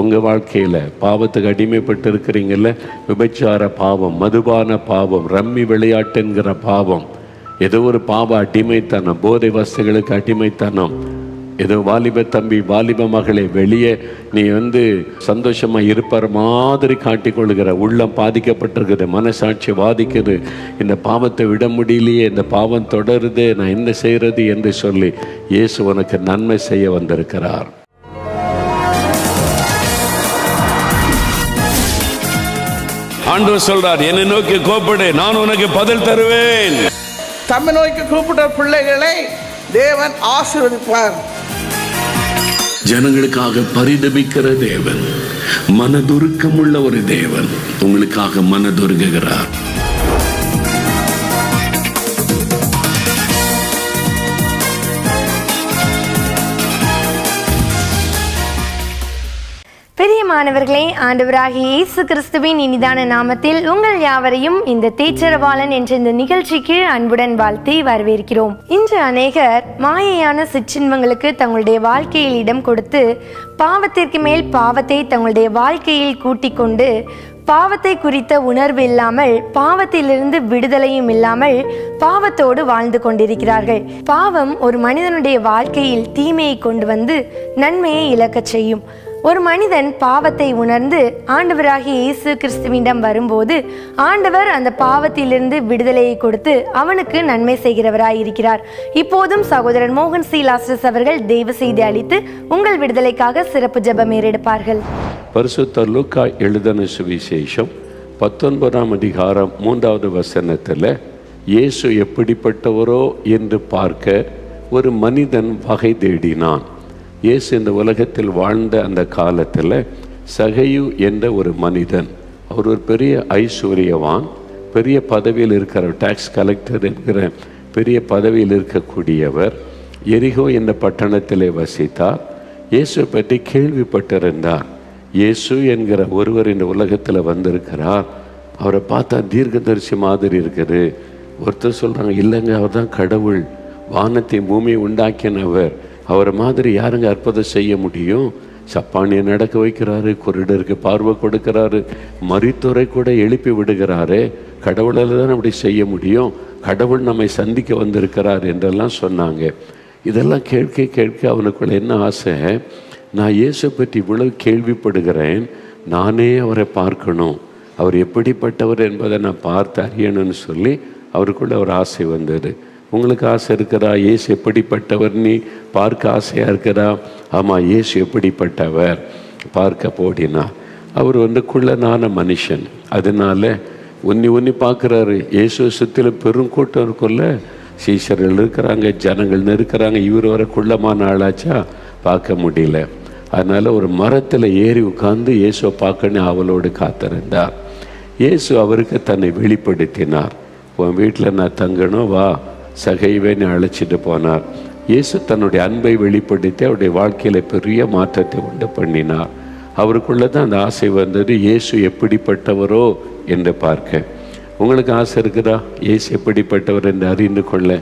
உங்கள் வாழ்க்கையில் பாவத்துக்கு அடிமைப்பட்டு இருக்கிறீங்கல்ல விபச்சார பாவம் மதுபான பாவம் ரம்மி விளையாட்டுங்கிற பாவம். ஏதோ ஒரு பாவ அடிமைத்தனம் போதை வசதிகளுக்கு அடிமைத்தனம். ஏதோ வாலிப தம்பி வாலிப மகளே வெளியே நீ வந்து சந்தோஷமா இருப்பார் மாதிரி காட்டிக்கொள்கிற உள்ளம் பாதிக்கப்பட்டிருக்குது மனசாட்சி பாதிக்குது இந்த பாவத்தை விட முடியலையே இந்த பாவம் தொடருது நான் என்ன செய்யறது என்று சொல்லி இயேசு உனக்கு நன்மை செய்ய வந்திருக்கிறார். ஆண்டவர் சொல்றார் என்னை நோக்கி கோப்படு நான் உனக்கு பதில் தருவேன். தம்மை நோக்கி கூப்பிட்ட பிள்ளைகளை தேவன் ஆசீர்வதிப்பார். ஜனங்களுக்காக பரிதபிக்கிற தேவன் மனதுருக்கமுள்ள ஒரு தேவன் உங்களுக்காக மனதுருகுகிறார். பிரியமானவர்களே ஆண்டவராகி இயேசு கிறிஸ்துவின் இனிதான நாமத்தில் உங்கள் யாவரையும் இந்த தேச்சரவாளன் என்ற இந்த நிகழ்ச்சிக்கு அன்புடன் வாழ்த்தி வரவேற்கிறோம். இன்று அநேகர் மாயையான சிற்றின்பங்களுக்கு தங்களுடைய வாழ்க்கையில் இடம் கொடுத்து பாவத்திற்கு மேல் பாவத்தை தங்களுடைய வாழ்க்கையில் கூட்டிக் கொண்டு பாவத்தை குறித்த உணர்வு இல்லாமல் பாவத்திலிருந்து விடுதலையும் இல்லாமல் பாவத்தோடு வாழ்ந்து கொண்டிருக்கிறார்கள். பாவம் ஒரு மனிதனுடைய வாழ்க்கையில் தீமையை கொண்டு வந்து நன்மையை இழக்கச் செய்யும். ஒரு மனிதன் பாவத்தை உணர்ந்து ஆண்டவராகிய இயேசு கிறிஸ்துவிடம் வரும்போது ஆண்டவர் அந்த பாவத்திலிருந்து விடுதலையை கொடுத்து அவனுக்கு நன்மை செய்கிறவராய் இருக்கிறார் இப்போதும் சகோதரன் மோகன் சி. லாஸ்டஸ் அவர்கள் தெய்வ செய்தி அளித்து உங்கள் விடுதலைக்காக சிறப்பு ஜெபம் ஏறெடுப்பார்கள். பரிசுத்த லூக்கா எழுதன சுவிசேஷம் பத்தொன்பதாம் அதிகாரம் மூன்றாவது வசனத்தில் இயேசு எப்படிப்பட்டவரோ என்று பார்க்க ஒரு மனிதன் வகை தேடினான். இயேசு இந்த உலகத்தில் வாழ்ந்த அந்த காலத்தில் சகையு என்ற ஒரு மனிதன். அவர் ஒரு பெரிய ஐஸ்வர்யவான் பெரிய பதவியில் இருக்கிற டேக்ஸ் கலெக்டர் என்கிற பெரிய பதவியில் இருக்கக்கூடியவர். எரிகோ என்ற பட்டணத்திலே வசித்தார். இயேசுவை பற்றி கேள்விப்பட்டிருந்தார். இயேசு என்கிற ஒருவர் இந்த உலகத்தில் வந்திருக்கிறார். அவரை பார்த்தா தீர்க்கதரிசி மாதிரி இருக்குது. ஒருத்தர் சொல்கிறாங்க இல்லைங்க அவர் தான் கடவுள். வானத்தை பூமியை உண்டாக்கினவர். அவரை மாதிரி யாருங்க அற்புதம் செய்ய முடியும்? சப்பானியை நடக்க வைக்கிறாரு குருடருக்கு பார்வை கொடுக்கிறாரு மரித்துறை கூட எழுப்பி விடுகிறாரு கடவுளால் தான் அப்படி செய்ய முடியும்? கடவுள் நம்மை சந்திக்க வந்திருக்கிறார் என்றெல்லாம் சொன்னாங்க. இதெல்லாம் கேட்க கேட்க அவனுக்குள்ள என்ன ஆசை? நான் இயேசு பற்றி இவ்வளவு கேள்விப்படுகிறேன் நானே அவரை பார்க்கணும். அவர் எப்படிப்பட்டவர் என்பதை நான் பார்த்து அறியணும்னு சொல்லி அவருக்குள்ள ஒரு ஆசை வந்தது. உங்களுக்கு ஆசை இருக்கிறா ஏசு எப்படிப்பட்டவர்? நீ பார்க்க ஆசையாக இருக்கிறா ஆமாம் இயேசு எப்படிப்பட்டவர்? பார்க்க போடினா. அவர் வந்து குள்ளனான மனுஷன். அதனால உன்னி உன்னி பார்க்குறாரு. இயேசு சுற்றிலும் பெருங்கூட்டம் இருக்கும்ல. சீசர்கள் இருக்கிறாங்க ஜனங்கள் இருக்கிறாங்க. இவர் வர குள்ளமான ஆளாச்சா? பார்க்க முடியல. அதனால் ஒரு மரத்தில் ஏறி உட்காந்து இயேசுவை பார்க்கணும் அவளோடு காத்திருந்தார். இயேசு அவருக்கு தன்னை வெளிப்படுத்தினார். உன் வீட்டில் நான் தங்கணும் வா. சகைவேன்னு அழைச்சிட்டு போனார். இயேசு தன்னுடைய அன்பை வெளிப்படுத்தி அவருடைய வாழ்க்கையில் பெரிய மாற்றத்தை உண்டு பண்ணினார். அவருக்குள்ளே தான் அந்த ஆசை வந்தது இயேசு எப்படிப்பட்டவரோ? என்று பார்க்க. உங்களுக்கு ஆசை இருக்குதா? இயேசு எப்படிப்பட்டவர் என்று அறிந்து கொள்ள.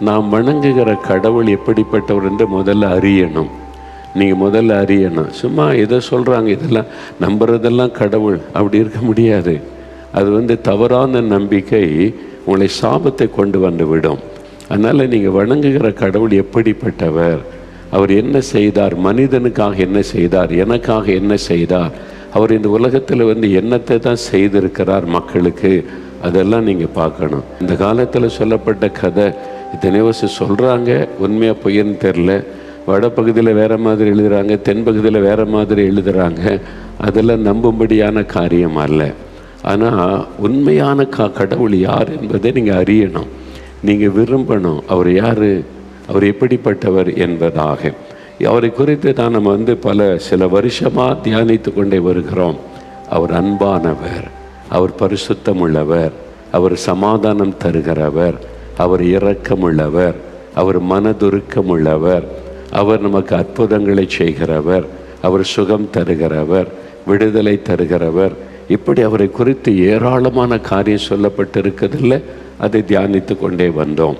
நாம் வணங்குகிற கடவுள் எப்படிப்பட்டவர் என்று முதல்ல அறியணும். நீங்கள் முதல்ல அறியணும். சும்மா எதை சொல்கிறாங்க இதெல்லாம் நம்புறதெல்லாம் கடவுள். அப்படி இருக்க முடியாது. அது வந்து தவறான நம்பிக்கை உங்களை சாபத்தை கொண்டு வந்து விடும். அதனால் நீங்கள் வணங்குகிற கடவுள் எப்படிப்பட்டவர்? அவர் என்ன செய்தார்? மனிதனுக்காக என்ன செய்தார்? எனக்காக என்ன செய்தார்? அவர் இந்த உலகத்தில் வந்து என்னத்தை தான் செய்திருக்கிறார் மக்களுக்கு? அதெல்லாம் நீங்கள் பார்க்கணும். இந்த காலத்தில் சொல்லப்பட்ட கதை இத்தனை வருஷம் சொல்கிறாங்க உண்மையாக பொய்யன்னு தெரில வடபகுதியில் வேறு மாதிரி எழுதுகிறாங்க தென்பகுதியில் வேறு மாதிரி எழுதுகிறாங்க அதெல்லாம் நம்பும்படியான காரியம் அல்ல. ஆனால் உண்மையான கா கடவுள் யார் என்பதை நீங்கள் அறியணும். நீங்கள் விரும்பணும் அவர் யார் அவர் எப்படிப்பட்டவர் என்பதாக. அவரை குறித்து தான் நம்ம வந்து பல சில வருஷமாக தியானித்து கொண்டே வருகிறோம். அவர் அன்பானவர் அவர் பரிசுத்தம் உள்ளவர் அவர் சமாதானம் தருகிறவர் அவர் இரக்கமுள்ளவர் அவர் மனதுருக்கம் உள்ளவர் அவர் நமக்கு அற்புதங்களை செய்கிறவர் அவர் சுகம் தருகிறவர் விடுதலை தருகிறவர். இப்படி அவரை குறித்து ஏராளமான காரியம் சொல்லப்பட்டிருக்கிறதில்ல அதை தியானித்து கொண்டே வந்தோம்.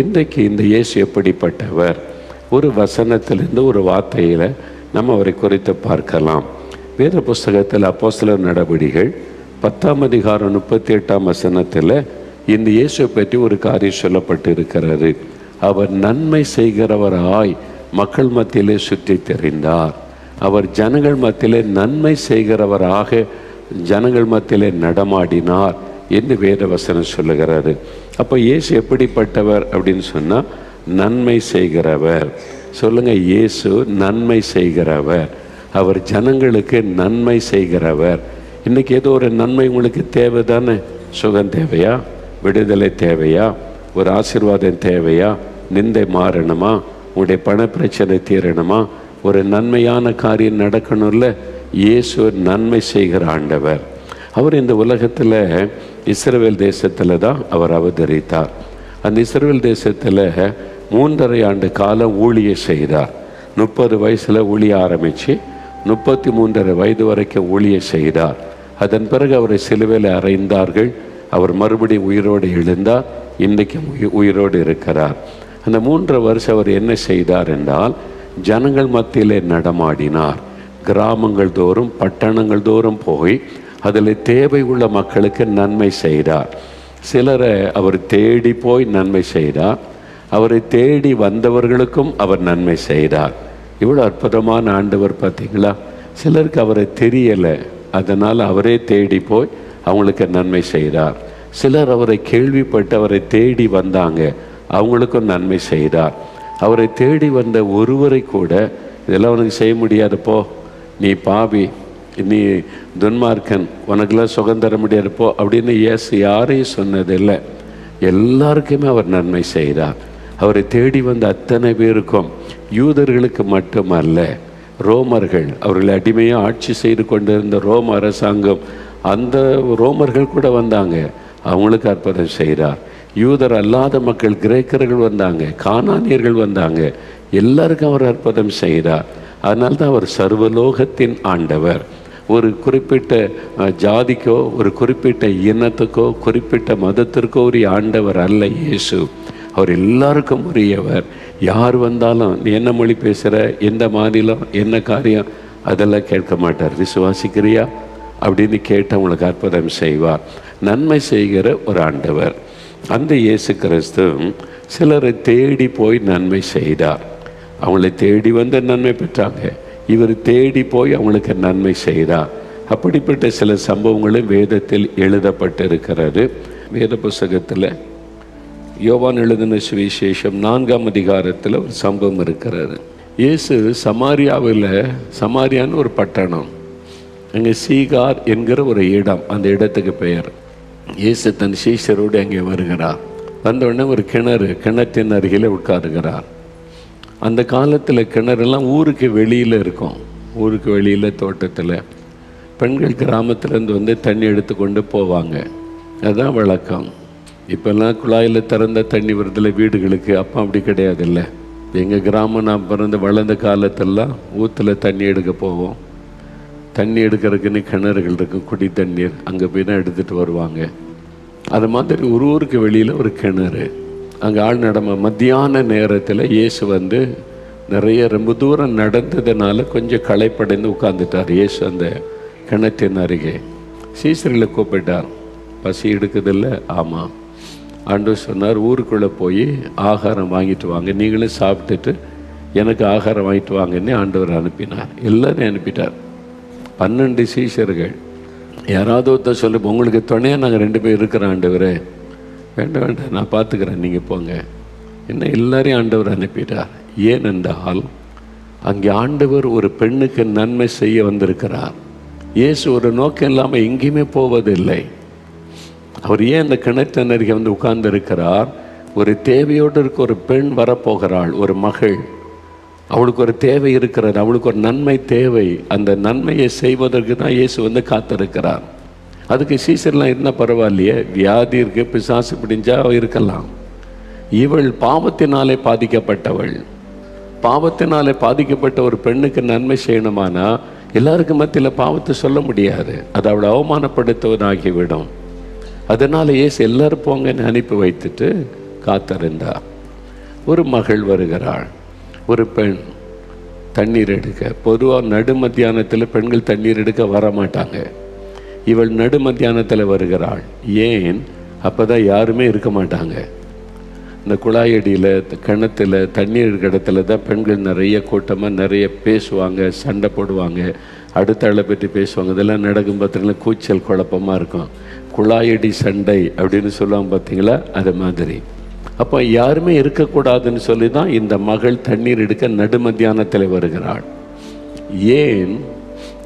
இன்றைக்கு இந்த இயேசு எப்படிப்பட்டவர்? ஒரு வசனத்திலிருந்து ஒரு வார்த்தையில் நம்ம அவரை குறித்து பார்க்கலாம். வேத புஸ்தகத்தில் அப்போஸ்தலர் நடவடிகள் பத்தாம் அதிகாரம் முப்பத்தி எட்டாம் வசனத்தில் இந்த இயேசுவை பற்றி ஒரு காரியம் சொல்லப்பட்டு இருக்கிறது அவர் நன்மை செய்கிறவராய் மக்கள் மத்தியிலே சுற்றி தெரிந்தார். அவர் ஜனங்கள் மத்தியிலே நன்மை செய்கிறவராக ஜனங்கள் மத்தியிலே நடமாடினார். என்று வேத வசனம் சொல்லுகிறாரு. அப்போ இயேசு எப்படிப்பட்டவர் அப்படின்னு சொன்னால் நன்மை செய்கிறவர். சொல்லுங்க இயேசு நன்மை செய்கிறவர். அவர் ஜனங்களுக்கு நன்மை செய்கிறவர். இன்னைக்கு ஏதோ ஒரு நன்மை உங்களுக்கு தேவை தானே சுகம் தேவையா? விடுதலை தேவையா? ஒரு ஆசீர்வாதம் தேவையா? நிந்தை மாறணுமா? உங்களுடைய பண பிரச்சனை தீரணுமா? ஒரு நன்மையான காரியம் நடக்கணும்ல? இயேசு நன்மை செய்கிற ஆண்டவர். அவர் இந்த உலகத்தில் இஸ்ரவேல் தேசத்தில் தான் அவர் அவதரித்தார். அந்த இஸ்ரேல் தேசத்தில் மூன்றரை ஆண்டு காலம் ஊழிய செய்தார். முப்பது வயசில் ஊழிய ஆரம்பித்து முப்பத்தி மூன்றரை வயது வரைக்கும் ஊழிய செய்தார். அதன் பிறகு அவரை சிலுவையில் அறைந்தார்கள். அவர் மறுபடியும் உயிரோடு எழுந்தார். இன்றைக்கும் உயிரோடு இருக்கிறார். அந்த மூன்றரை வருஷம் அவர் என்ன செய்தார் என்றால் ஜனங்கள் மத்தியிலே நடமாடினார். கிராமங்கள் தோறும் பட்டணங்கள் தோறும் போய் அதில் தேவை உள்ள மக்களுக்கு நன்மை செய்கிறார் சிலரை அவர் தேடி போய் நன்மை செய்கிறார் அவரை தேடி வந்தவர்களுக்கும் அவர் நன்மை செய்கிறார் இவ்வளோ அற்புதமான ஆண்டவர் பார்த்தீங்களா? சிலருக்கு அவரை தெரியலை. அதனால் அவரே தேடி போய் அவங்களுக்கு நன்மை செய்கிறார் சிலர் அவரை கேள்விப்பட்டு அவரை தேடி வந்தாங்க. அவங்களுக்கும் நன்மை செய்கிறார் அவரை தேடி வந்த ஒருவரை கூட இதெல்லாம் உனக்கு செய்ய முடியாது போ. நீ பாவி. நீ துன்மார்க்கன் உனக்கெல்லாம் சுகம் முடியாதுப்போ அப்படின்னு இயேசு யாரையும் சொன்னதில்லை. எல்லாருக்குமே அவர் நன்மை செய்கிறார் அவரை தேடி வந்த அத்தனை பேருக்கும் யூதர்களுக்கு மட்டுமல்ல ரோமர்கள் அவர்களை அடிமையாக ஆட்சி செய்து கொண்டிருந்த ரோம அரசாங்கம் அந்த ரோமர்கள் கூட வந்தாங்க. அவங்களுக்கு அற்புதம் செய்கிறார் யூதர் அல்லாத மக்கள் கிரேக்கர்கள் வந்தாங்க கானானியர்கள் வந்தாங்க. எல்லாருக்கும் அவர் அற்புதம் செய்கிறார் அதனால்தான் அவர் சர்வலோகத்தின் ஆண்டவர். ஒரு குறிப்பிட்ட ஜாதிக்கோ ஒரு குறிப்பிட்ட இனத்துக்கோ குறிப்பிட்ட மதத்திற்கோ ஒரு ஆண்டவர் அல்ல இயேசு. அவர் எல்லாருக்கும் உரியவர். யார் வந்தாலும் நீ என்ன மொழி பேசுகிற எந்த மாநிலம் என்ன காரியம் அதெல்லாம் கேட்க மாட்டார். விசுவாசிக்கிறியா? அப்படின்னு கேட்டு அவங்களுக்கு அற்புதம் செய்வார். நன்மை செய்கிற ஒரு ஆண்டவர். அந்த இயேசு கிறிஸ்து சிலரை தேடி போய் நன்மை செய்தார். அவங்களை தேடி வந்து நன்மை பெற்றாங்க. இவர் தேடி போய் அவங்களுக்கு நன்மை செய்தார் அப்படிப்பட்ட சில சம்பவங்களும் வேதத்தில் எழுதப்பட்டிருக்கிறது. வேத புஸ்தகத்தில் யோவான் எழுதின சுவிசேஷம் நான்காம் அதிகாரத்தில் ஒரு சம்பவம் இருக்கிறது. இயேசு சமாரியாவில் சமாரியான்னு ஒரு பட்டணம். அங்கே சீகார் என்கிற ஒரு இடம் அந்த இடத்துக்கு பெயர். இயேசு தன் சீஷரோடு அங்கே வருகிறார். வந்தவுடனே ஒரு கிணறு கிணற்றின் அருகில் உட்காருகிறார். அந்த காலத்தில் கிணறுலாம் ஊருக்கு வெளியில் இருக்கும். ஊருக்கு வெளியில் தோட்டத்தில். பெண்கள் கிராமத்துலேருந்து வந்து தண்ணி எடுத்து கொண்டு போவாங்க. அதுதான் வழக்கம். இப்போல்லாம் குழாயில் திறந்த தண்ணி வருதுல வீடுகளுக்கு. அப்போ அப்படி கிடையாதுல்ல. எங்கள் கிராமம் நான் பிறந்து வளர்ந்த காலத்தெல்லாம் ஊற்றுல தண்ணி எடுக்க போவோம். தண்ணி எடுக்கிறதுக்குன்னு கிணறுகள் இருக்கும். குடி தண்ணீர் அங்கே போய் தான் எடுத்துகிட்டு வருவாங்க. அது மாதிரி ஒரு ஊருக்கு வெளியில் ஒரு கிணறு. அங்கே ஆள் நடம மத்தியான நேரத்தில் இயேசு வந்து நிறைய ரொம்ப தூரம் நடந்ததுனால கொஞ்சம் களைப்படைந்து உட்காந்துட்டார் இயேசு அந்த கிணற்றின் அருகே. சீசர்களை கூப்பிட்டார். பசி எடுக்குதில்ல? ஆமாம் ஆண்டு சொன்னார் ஊருக்குள்ளே போய் ஆகாரம் வாங்கிட்டு வாங்க. நீங்களும் சாப்பிட்டுட்டு எனக்கு ஆகாரம் வாங்கிட்டு வாங்கன்னு ஆண்டவர் அனுப்பினார். எல்லாரையும் அனுப்பிட்டார். பன்னெண்டு சீஷர்கள் யாராவது ஒருத்தர் சொல்லி உங்களுக்கு துணையாக நாங்கள் ரெண்டு பேர் இருக்கிற ஆண்டவரே. வேண்டாம் வேண்டாம் நான் பார்த்துக்கிறேன் நீங்கள் போங்க. என்ன எல்லாரையும் ஆண்டவர் அனுப்பிட்டார். ஏனென்றால் அங்கே ஆண்டவர் ஒரு பெண்ணுக்கு நன்மை செய்ய வந்திருக்கிறார். இயேசு ஒரு நோக்கம் இல்லாமல் எங்கேயுமே போவதில்லை. அவர் ஏன் அந்த கிணற்றின் அருகே வந்து உட்கார்ந்து இருக்கிறார் ஒரு தேவையோடு இருக்க ஒரு பெண் வரப்போகிறாள் ஒரு மகள். அவளுக்கு ஒரு தேவை இருக்கிறது அவளுக்கு ஒரு நன்மை தேவை. அந்த நன்மையை செய்வதற்கு தான் இயேசு வந்து காத்திருக்கிறார். அதுக்கு சீசர்லாம் இருந்தால் பரவாயில்லையே? வியாதி இருக்குது பிசாசு பிடிஞ்சா இருக்கலாம். இவள் பாவத்தினாலே பாதிக்கப்பட்டவள். பாவத்தினாலே பாதிக்கப்பட்ட ஒரு பெண்ணுக்கு நன்மை செய்யணுமானா எல்லாருக்கும் மத்தியில் பாவத்தை சொல்ல முடியாது. அது அவளை அவமானப்படுத்துவதாகிவிடும். அதனால் ஏசு எல்லாரும் போங்கன்னு அனுப்பி வைத்துட்டு காத்திருந்தா. ஒரு மகள் வருகிறாள். ஒரு பெண் தண்ணீர் எடுக்க. பொதுவாக நடு மத்தியானத்தில் பெண்கள் தண்ணீர் எடுக்க வர மாட்டாங்க இவள் நடு மத்தியானத்தில் வருகிறாள். ஏன்? அப்போ தான் யாருமே இருக்க மாட்டாங்க. இந்த குழாயடியில் கிணத்துல தண்ணீர் இருக்கிற இடத்துல தான் பெண்கள் நிறைய கூட்டமாக நிறைய பேசுவாங்க சண்டை போடுவாங்க. அடுத்த ஆளை பற்றி பேசுவாங்க. இதெல்லாம் நடக்கும் பார்த்தீங்கன்னா கூச்சல் குழப்பமாக இருக்கும். குழாயடி சண்டை அப்படின்னு சொல்லுவாங்க பார்த்தீங்களா அது மாதிரி. அப்போ யாருமே இருக்கக்கூடாதுன்னு சொல்லி தான் இந்த மகள் தண்ணீர் எடுக்க நடு மத்தியானத்தில் வருகிறாள். ஏன்?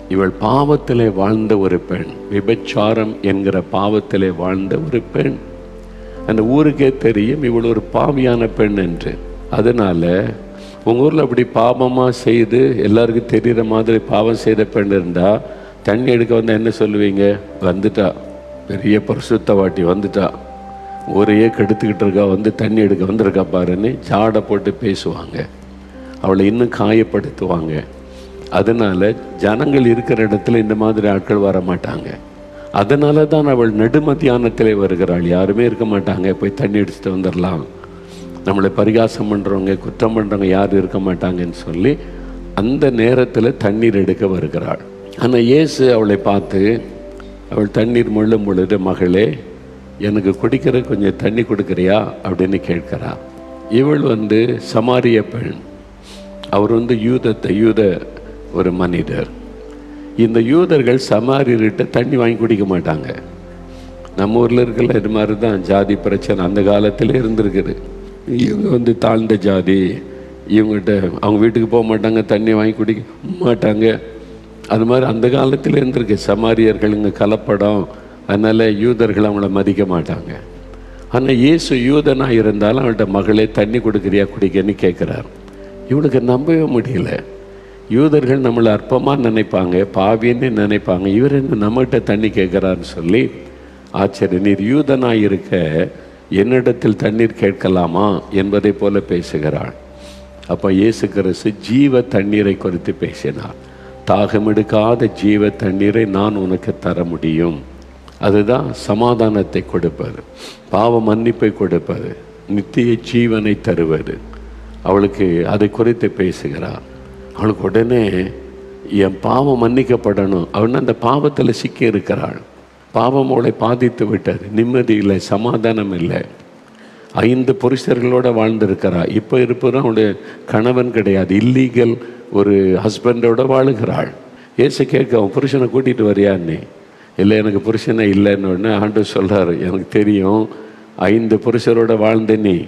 இவள் பாவத்திலே வாழ்ந்த ஒரு பெண் விபச்சாரம் என்கிற பாவத்திலே வாழ்ந்த ஒரு பெண். அந்த ஊருக்கே தெரியும் இவள் ஒரு பாவியான பெண் என்று. அதனால் உங்கள் ஊரில் அப்படி பாவமாக செய்து எல்லாருக்கும் தெரிகிற மாதிரி பாவம் செய்த பெண் இருந்தால் தண்ணி எடுக்க வந்தால் என்ன சொல்லுவீங்க? வந்துட்டா. பெரிய பரிசுத்தவாட்டி வந்துட்டா. ஊரையே கெடுத்துக்கிட்டு இருக்கா வந்து தண்ணி எடுக்க வந்திருக்கா பாருன்னு ஜாடை போட்டு பேசுவாங்க. அவளை இன்னும் காயப்படுத்துவாங்க. அதனால் ஜனங்கள் இருக்கிற இடத்துல இந்த மாதிரி ஆட்கள் வர மாட்டாங்க. அதனால தான் அவள் நடுமத்தியானத்தில் வருகிறாள். யாருமே இருக்க மாட்டாங்க. போய் தண்ணி அடிச்சுட்டு வந்துடலாம் நம்மளை பரிகாசம் பண்ணுறவங்க குற்றம் பண்ணுறவங்க யாரும் இருக்க மாட்டாங்கன்னு சொல்லி அந்த நேரத்தில் தண்ணீர் எடுக்க வருகிறாள். ஆனால் இயேசு அவளை பார்த்து அவள் தண்ணீர் முள்ளும் பொழுது மகளே எனக்கு குடிக்கிற கொஞ்சம் தண்ணி கொடுக்குறியா? அப்படின்னு கேட்கிறா. இவள் வந்து சமாரிய பெண். அவர் வந்து யூதத்தை யூத ஒரு மனிதர். இந்த யூதர்கள் சமாரியர்கிட்ட தண்ணி வாங்கி குடிக்க மாட்டாங்க. நம்ம ஊரில் இருக்கல இது மாதிரி தான் ஜாதி பிரச்சனை அந்த காலத்தில் இருந்திருக்குது. இவங்க வந்து தாழ்ந்த ஜாதி இவங்ககிட்ட அவங்க வீட்டுக்கு போக மாட்டாங்க தண்ணி வாங்கி குடிக்க மாட்டாங்க. அது மாதிரி அந்த காலத்தில் இருந்திருக்கு. சமாரியர்கள் இங்கே கலப்படம் அதனால் யூதர்கள் அவங்கள மதிக்க மாட்டாங்க. ஆனால் இயேசு யூதனாக இருந்தாலும் அவள்கிட்ட மகளே தண்ணி கொடுக்குறியா குடிக்கன்னு கேட்குறாரு இவனுக்கு நம்பவே முடியல. யூதர்கள் நம்மளை அற்பமாக நினைப்பாங்க பாவின்னு நினைப்பாங்க. இவர் என்ன நம்மகிட்ட தண்ணி கேட்குறான்னு சொல்லி ஆச்சரிய நீர் யூதனாக இருக்க என்னிடத்தில் தண்ணீர் கேட்கலாமா என்பதை போல பேசுகிறாள். அப்போ இயேசு கிறிஸ்து ஜீவ தண்ணீரை குறித்து பேசினார். தாகமெடுக்காத ஜீவ தண்ணீரை நான் உனக்கு தர முடியும். அதுதான் சமாதானத்தை கொடுப்பது பாவ மன்னிப்பை கொடுப்பது நித்திய ஜீவனை தருவது. அவளுக்கு அதை குறித்து பேசுகிறார். அவளுக்கு உடனே என் பாவம் மன்னிக்கப்படணும். அவன் அந்த பாவத்தில் சிக்கி இருக்கிறாள். பாவம் அவளை பாதித்து விட்டது. நிம்மதி இல்லை சமாதானம் இல்லை. ஐந்து புருஷர்களோட வாழ்ந்திருக்கிறா. இப்போ இருப்பதும் அவனுடைய கணவன் கிடையாது. இல்லீகல் ஒரு ஹஸ்பண்டோட வாழுகிறாள். ஏசு கேட்க அவன் புருஷனை கூட்டிகிட்டு வரியான்னு இல்லை எனக்கு புருஷனே இல்லைன்னு உடனே ஆண்டு சொல்கிறாரு எனக்கு தெரியும். ஐந்து புருஷரோட வாழ்ந்த நீ.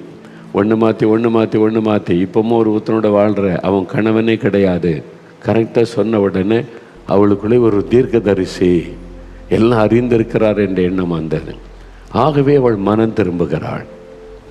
ஒன்று மாற்றி ஒன்று மாற்றி ஒன்று மாற்றி இப்போவும் ஒரு ஒருத்தனோட வாழ்கிற அவன் கணவனே கிடையாது. கரெக்டாக சொன்ன உடனே அவளுக்குள்ளே ஒரு தீர்க்கதரிசி. எல்லாம் அறிந்திருக்கிறார் என்ற எண்ணம் வந்தது. ஆகவே அவள் மனம் திரும்புகிறாள்.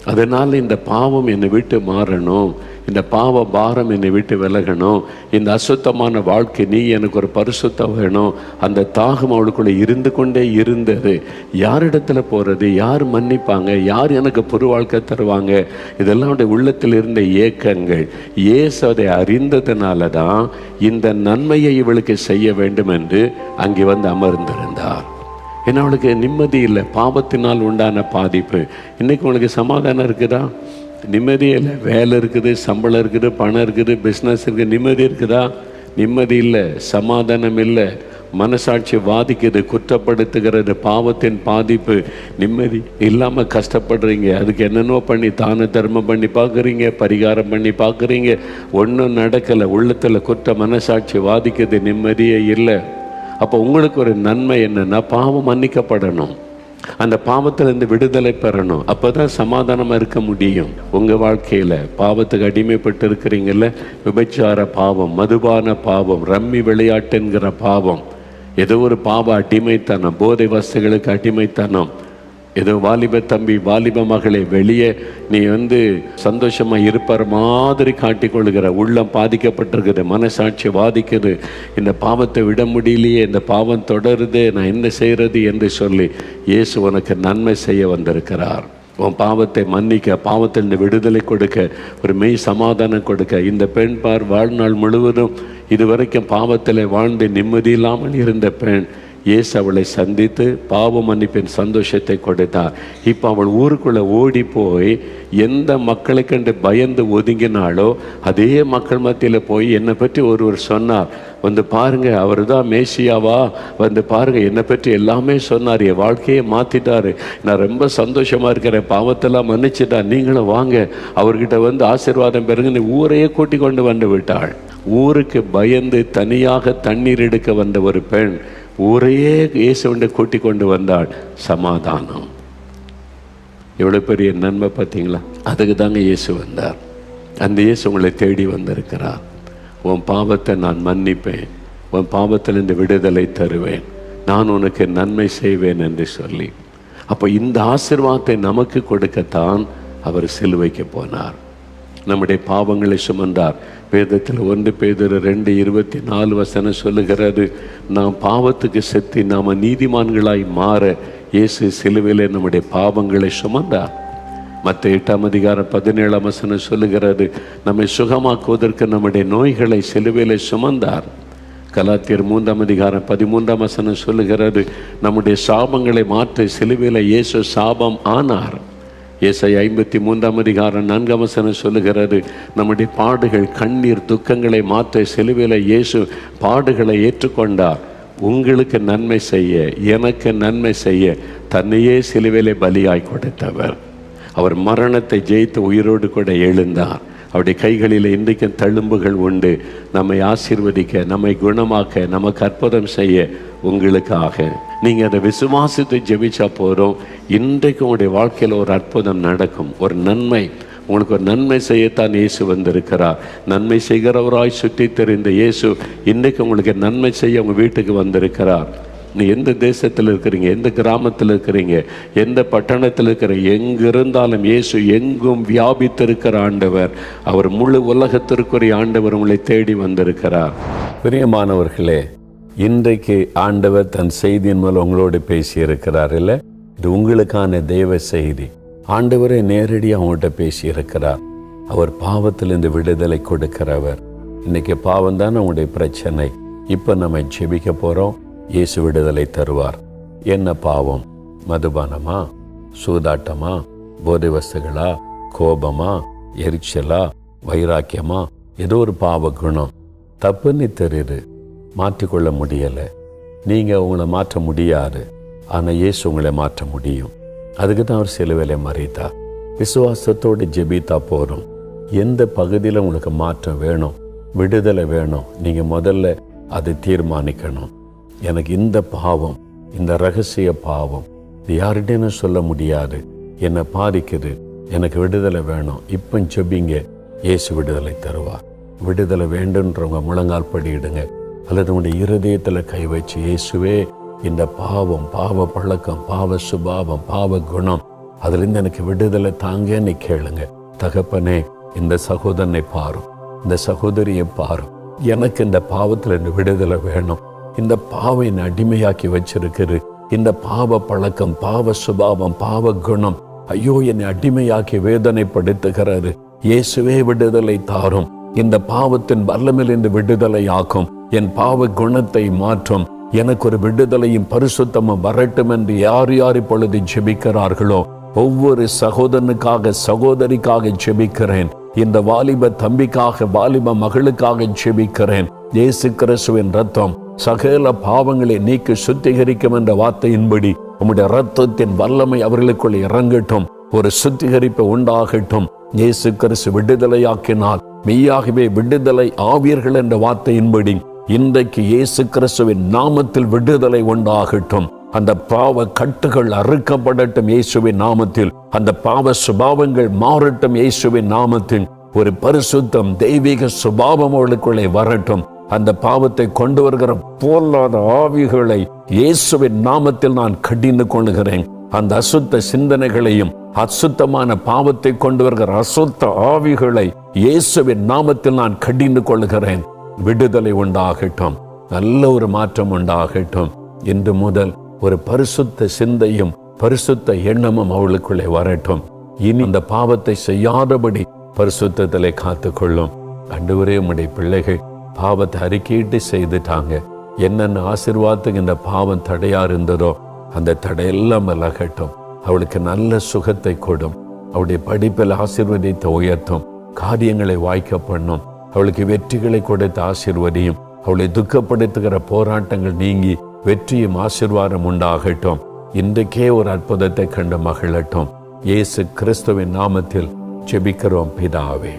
அதனால் இந்த பாவம் என்னை விட்டு மாறணும். இந்த பாவ பாரம் என்னை விட்டு விலகணும். இந்த அசுத்தமான வாழ்க்கை நீ எனக்கு ஒரு பரிசுத்தம் வேணும். அந்த தாகம் அவளுக்குள்ளே இருந்து கொண்டே இருந்தது. யாரிடத்துல போகிறது யார் மன்னிப்பாங்க? யார் எனக்கு பொறு வாழ்க்கை தருவாங்க? இதெல்லாம் அவருடைய உள்ளத்தில் இருந்த ஏக்கங்கள். ஏசு அதை அறிந்ததுனால தான் இந்த நன்மையை இவளுக்கு செய்ய வேண்டும் என்று அங்கே வந்து அமர்ந்திருந்தார். ஏன்னா அவளுக்கு நிம்மதி இல்லை. பாவத்தினால் உண்டான பாதிப்பு. இன்னைக்கு உங்களுக்கு சமாதானம் இருக்குதா? நிம்மதி இல்லை. வேலை இருக்குது சம்பளம் இருக்குது பணம் இருக்குது பிஸ்னஸ் இருக்குது. நிம்மதி இருக்குதா? நிம்மதி இல்லை. சமாதானம் இல்லை. மனசாட்சி வாதிக்குது குற்றப்படுத்துகிறது பாவத்தின் பாதிப்பு. நிம்மதி இல்லாமல் கஷ்டப்படுறீங்க. அதுக்கு என்னென்னோ பண்ணி தான தர்மம் பண்ணி பார்க்குறீங்க பரிகாரம் பண்ணி பார்க்குறீங்க. ஒன்றும் நடக்கலை. உள்ளத்தில் குற்ற மனசாட்சி வாதிக்குது நிம்மதியே இல்லை. அப்போ உங்களுக்கு ஒரு நன்மை என்னென்னா பாவம் மன்னிக்கப்படணும். அந்த பாவத்திலிருந்து விடுதலை பெறணும். அப்பதான் சமாதானமா இருக்க முடியும். உங்க வாழ்க்கையில பாவத்துக்கு அடிமைப்பட்டு இருக்கிறீங்கல்ல விபச்சார பாவம் மதுபான பாவம் ரம்மி விளையாட்டுங்கிற பாவம். ஏதோ ஒரு பாவ அடிமைத்தனம் போதை வசதிகளுக்கு அடிமைத்தனம். ஏதோ வாலிப தம்பி வாலிப மகளே வெளியே நீ வந்து சந்தோஷமா இருப்பார் மாதிரி காட்டிக்கொள்கிற உள்ளம் பாதிக்கப்பட்டிருக்குது மனசாட்சி பாதிக்குது இந்த பாவத்தை விட முடியலையே இந்த பாவம் தொடருது நான் என்ன செய்யறது என்று சொல்லி இயேசு உனக்கு நன்மை செய்ய வந்திருக்கிறார். உன் பாவத்தை மன்னிக்க பாவத்திலிருந்து விடுதலை கொடுக்க ஒரு மெய் சமாதானம் கொடுக்க இந்த பெண் பார் வாழ்நாள் முழுவதும் இதுவரைக்கும் பாவத்தில் வாழ்ந்து நிம்மதி இல்லாமல் இருந்த பெண் இயேசு அவளை சந்தித்து பாவ மன்னிப்பின் சந்தோஷத்தை கொடுத்தார். இப்போ அவள் ஊருக்குள்ளே ஓடி போய் எந்த மக்களை கண்டு பயந்து ஒதுங்கினாலோ அதே மக்கள் மத்தியில் போய் என்னை பற்றி ஒருவர் சொன்னார். வந்து பாருங்க அவர் தான் மேசியாவா? வந்து பாருங்க என்னை பற்றி எல்லாமே சொன்னார். என் வாழ்க்கையை மாத்திட்டாரு. நான் ரொம்ப சந்தோஷமா இருக்கிறேன். பாவத்தெல்லாம் மன்னிச்சிட்டா நீங்களும் வாங்க. அவர்கிட்ட வந்து ஆசீர்வாதம் பெறுங்கன்னு ஊரையே கூட்டி கொண்டு வந்து விட்டாள். ஊருக்கு பயந்து தனியாக தண்ணீர் எடுக்க வந்த ஒரு பெண் ஊரையே இயேசுவண்டை கூட்டி கொண்டு வந்தாள் சமாதானம். எவ்வளோ பெரிய நன்மை பார்த்தீங்களா? அதுக்கு தாங்க இயேசு வந்தார். அந்த இயேசு உங்களை தேடி வந்திருக்கிறார். உன் பாவத்தை நான் மன்னிப்பேன். உன் பாவத்திலிருந்து விடுதலை தருவேன். நான் உனக்கு நன்மை செய்வேன் என்று சொல்லி. அப்போ இந்த ஆசிர்வாதத்தை நமக்கு கொடுக்கத்தான் அவர் சிலுவைக்கு போனார். நம்முடைய பாவங்களை சுமந்தார். வேதத்தில் ஒன்று பேதர் ரெண்டு இருபத்தி நாலு வசனம் சொல்லுகிறது நாம் பாவத்துக்கு செத்து நாம் நீதிமான்களாய் மாற இயேசு சிலுவையில் நம்முடைய பாவங்களை சுமந்தார். மற்ற எட்டாம் அதிகாரம் பதினேழாம் வசனம் சொல்லுகிறது நம்மை சுகமாக்குவதற்கு நம்முடைய நோய்களை சிலுவையில் சுமந்தார். கலாத்தியர் மூன்றாம் அதிகாரம் பதிமூன்றாம் வசனம் சொல்லுகிறது நம்முடைய சாபங்களை மாற்ற சிலுவையில் இயேசு சாபம் ஆனார். ஏசை ஐம்பத்தி மூன்றாம் அதிகாரம் நான்காம் வசனம் நம்முடைய பாடுகள் கண்ணீர் துக்கங்களை மாற்ற செலுவையில் இயேசு பாடுகளை ஏற்றுக்கொண்டார். உங்களுக்கு நன்மை செய்ய எனக்கு நன்மை செய்ய தன்னையே சிலுவையிலே பலியாய் கொடுத்தவர். அவர் மரணத்தை ஜெயித்து உயிரோடு கூட எழுந்தார். அவருடைய கைகளில் இன்றைக்கும் தழும்புகள் உண்டு. நம்மை ஆசீர்வதிக்க நம்மை குணமாக்க நமக்கு அற்புதம் செய்ய உங்களுக்காக நீங்கள் அதை விசுவாசத்தை ஜெபிச்சா போகிறோம் இன்றைக்கு உங்களுடைய வாழ்க்கையில் ஒரு அற்புதம் நடக்கும். ஒரு நன்மை. உங்களுக்கு ஒரு நன்மை செய்யத்தான் இயேசு வந்திருக்கிறார். நன்மை செய்கிறவராய் சுற்றி தெரிந்த இயேசு இன்றைக்கு உங்களுக்கு நன்மை செய்ய உங்கள் வீட்டுக்கு வந்திருக்கிறார். நீ எந்த தேசத்தில் இருக்கிறீங்க? எந்த கிராமத்தில் இருக்கிறீங்க? எந்த பட்டணத்தில் இருக்கிறீங்க எங்கு இருந்தாலும் இயேசு எங்கும் வியாபித்திருக்கிற ஆண்டவர். அவர் முழு உலகத்திற்குரிய ஆண்டவர் உங்களை தேடி வந்திருக்கிறார். பிரியமானவர்களே இன்றைக்கு ஆண்டவர் தன் செய்தியின் மூலம் உங்களோடு பேசியிருக்கிறார் இல்லை இது உங்களுக்கான தெய்வ செய்தி. ஆண்டவரை நேரடியாக அவங்கள்ட்ட பேசியிருக்கிறார். அவர் பாவத்திலிருந்து விடுதலை கொடுக்கிறவர். இன்னைக்கு பாவம் தான் உங்களுடைய பிரச்சனை. இப்போ நம்ம ஜெபிக்க போகிறோம் இயேசு விடுதலை தருவார். என்ன பாவம்? மதுபானமா? சூதாட்டமா? போதை வஸ்துகளா கோபமா? எரிச்சலா? வைராக்கியமா? ஏதோ ஒரு பாவ குணம். தப்புன்னு தெரியுது. மாற்றிக்கொள்ள முடியலை. நீங்கள் உங்களை மாற்ற முடியாது. ஆனால் இயேசு உங்களை மாற்ற முடியும். அதுக்கு தான் அவர் சிலுவையில மறித்தார் விசுவாசத்தோடு ஜெபித்தா போதும். எந்த பகுதியில் உங்களுக்கு மாற்றம் வேணும்? விடுதலை வேணும். நீங்கள் முதல்ல அதை தீர்மானிக்கணும். எனக்கு இந்த பாவம் இந்த ரகசிய பாவம் இது யார்கிட்டேன்னு சொல்ல முடியாது. என்னை பாதிக்குது. எனக்கு விடுதலை வேணும். இப்போ ஜெபிங்க. இயேசு விடுதலை தருவார். விடுதலை வேண்டுன்றவங்க முழங்கால் படியிடுங்க. அல்லது உங்களுடைய இருதயத்தில் கை வச்சு இயேசுவே இந்த பாவம் பாவ பழக்கம் பாவ சுபாவம் பாவ குணம் அதுலேருந்து எனக்கு விடுதலை தாங்கன்னு கேளுங்க. தகப்பனே இந்த சகோதரனை பாரும். இந்த சகோதரியை பாரும். எனக்கு இந்த பாவத்தில் இந்த விடுதலை வேணும். இந்த பாவம் என்னை அடிமையாக்கி வச்சிருக்குது. இந்த பாவ பழக்கம் பாவ சுபாவம் பாவ குணம் ஐயோ என்னை அடிமையாக்கி வேதனைப்படுத்துகிறாரு. இயேசுவே விடுதலை தாரும். இந்த பாவத்தின் வல்லமிலிருந்து விடுதலை ஆக்கும் என் பாவ குணத்தை மாற்றும். எனக்கு ஒரு விடுதலையும் பரிசுத்தமும் வரட்டும் என்று யார் யார் இப்பொழுது ஜெபிக்கிறார்களோ ஒவ்வொரு சகோதரனுக்காக சகோதரிக்காக ஜெபிக்கிறேன். இந்த வாலிப தம்பிக்காக வாலிப மகளுக்காக ஜெபிக்கிறேன். இயேசு கிறிஸ்துவின் ரத்தம் சகல பாவங்களை நீக்கி சுத்திகரிக்கும் என்ற வார்த்தையின்படி உம்முடைய ரத்தத்தின் வல்லமை அவர்களுக்குள் இறங்கட்டும். ஒரு சுத்திகரிப்பு உண்டாகட்டும். இயேசு கிறிஸ்து விடுதலையாக்கினால் மெய்யாகவே விடுதலை ஆவீர்கள் என்ற வார்த்தையின்படி இன்றைக்கு இயேசு கிறிஸ்துவின் நாமத்தில் விடுதலை உண்டாகட்டும். அந்த பாவ கட்டுகள் அறுக்கப்படட்டும் இயேசுவின் நாமத்தில். அந்த பாவ சுபாவங்கள் மாறட்டும் இயேசுவின் நாமத்தில். ஒரு பரிசுத்தம் தெய்வீக சுபாவம் அவளுக்குள்ளே வரட்டும். அந்த பாவத்தை கொண்டு வருகிற போலாத ஆவிகளை இயேசுவின் நாமத்தில் நான் கடிந்து கொள்கிறேன் அந்த அசுத்த சிந்தனைகளையும் அசுத்தமான பாவத்தை கொண்டு வருகிற அசுத்த ஆவிகளை இயேசுவின் நாமத்தில் நான் கடிந்து கொள்கிறேன் விடுதலை உண்டாகட்டும். நல்ல ஒரு மாற்றம் உண்டாகட்டும். இன்று முதல் ஒரு பரிசுத்த சிந்தையும் பரிசுத்த எண்ணமும் அவளுக்குள்ளே வரட்டும். இனி அந்த பாவத்தை செய்யாதபடி பரிசுத்தத்திலே காத்துக்கொள்ளும். அண்டுவரே உடைய பிள்ளைகள் பாவத்தை அறிக்கையிட்டு செய்துட்டாங்க. என்னென்ன ஆசிர்வாதத்துக்கு இந்த பாவம் தடையா இருந்ததோ அந்த தடையெல்லாம் விலகட்டும். அவளுக்கு நல்ல சுகத்தை கொடும். அவளுடைய படிப்பில் ஆசீர்வதித்த உயர்த்தும். காரியங்களை வாய்க்க பண்ணும். அவளுக்கு வெற்றிகளை கொடுத்த ஆசிர்வதியும் அவளை துக்கப்படுத்துகிற போராட்டங்கள் நீங்கி வெற்றியும் ஆசீர்வாதம் உண்டாகட்டும். இன்றைக்கே ஒரு அற்புதத்தை கண்டு மகிழட்டும். இயேசு கிறிஸ்துவின் நாமத்தில் ஜெபிக்கிறோம் பிதாவே.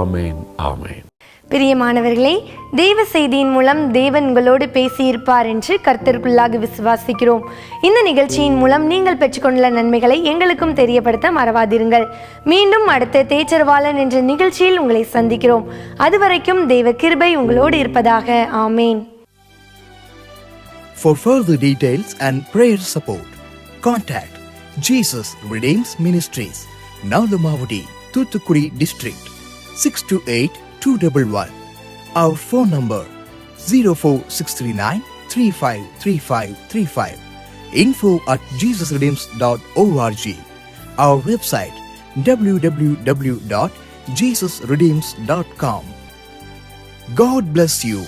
ஆமேன் ஆமேன். பிரியமானவர்களே தெய்வ செய்தியின் மூலம் தேவன் உங்களோடு பேசியிருப்பார் என்று கர்த்தருக்குள்ளாக விசுவாசிக்கிறோம். இந்த நிகழ்ச்சியின் மூலம் நீங்கள் பெற்றுக்கொண்டுள்ள நன்மைகளை எங்களுக்கும் தெரியப்படுத்த மறவாதிருங்கள். மீண்டும் அடுத்த தேச்சரவாளன் என்ற நிகழ்ச்சியில் உங்களை சந்திக்கிறோம். அதுவரைக்கும் தெய்வ கிருபை உங்களோடு இருப்பதாக. ஆமேன். For further details and prayer support, contact Jesus Redeems Ministries, Nalamavadi, Thuthukudi District, 628 211. Our phone number 04639 353535. Info at jesusredeems.org. Our website www.jesusredeems.com. God bless you.